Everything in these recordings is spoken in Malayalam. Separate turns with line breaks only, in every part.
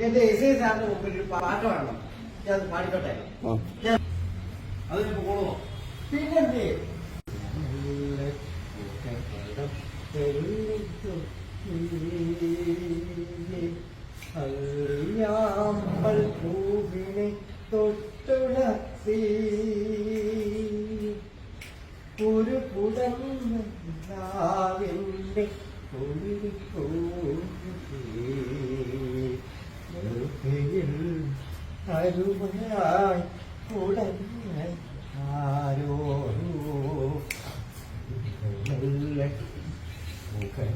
എന്റെ എസ് ഐ സാറിന്റെ മുമ്പിൽ ഒരു പാട്ട് വേണം ഞാൻ അത് പാടിക്കോട്ടെ.
അതിനിപ്പോ കൊള്ളുമോ
പിന്നെന്തേ? അറിയാമ്പൽ പൂവിനെ തൊട്ടുണർത്തി ഒരു കുടങ്ങാവിന്റെ അരുമയായി കുടങ്ങ ആരോ മെല്ലെ മുഖം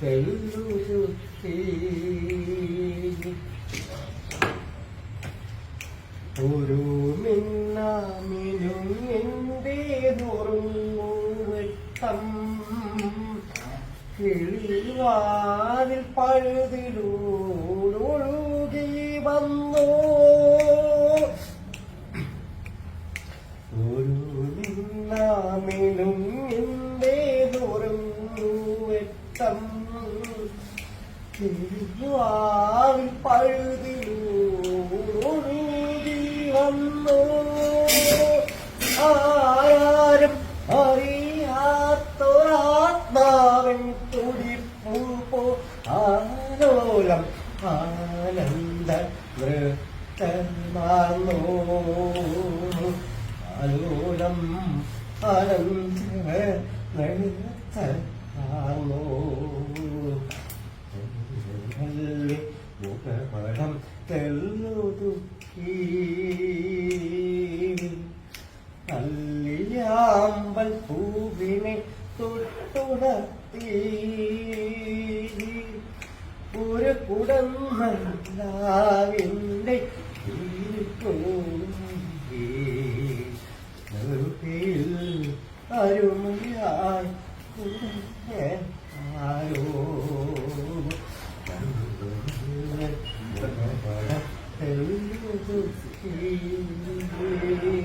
തെല്ലുരുത്തി പഴുതിലൂടൊഴുകി വന്നു. ഒരു മിന്നാമിനും എന്റെ നുറുങ്ങുവെട്ടം കിളിവാതിൽ പഴുതിലൂടൊഴുകി വന്നു. ആരും അറിയാത്തൊരാത്മാവൻ തുടിപ്പൂ പോ ആലോലം ആനന്ദ നൃത്തമാർന്നു ആലോലം ആനന്ദ നല്ല മുഖപടം തെല്ലുതുക്കി നല്ലിയാമ്പൽ പൂവിനെ തൊട്ടുണർത്തി ഒരു കുടന്നല്ലാവിന്റെ അരുമയായി ആരോ Thank you.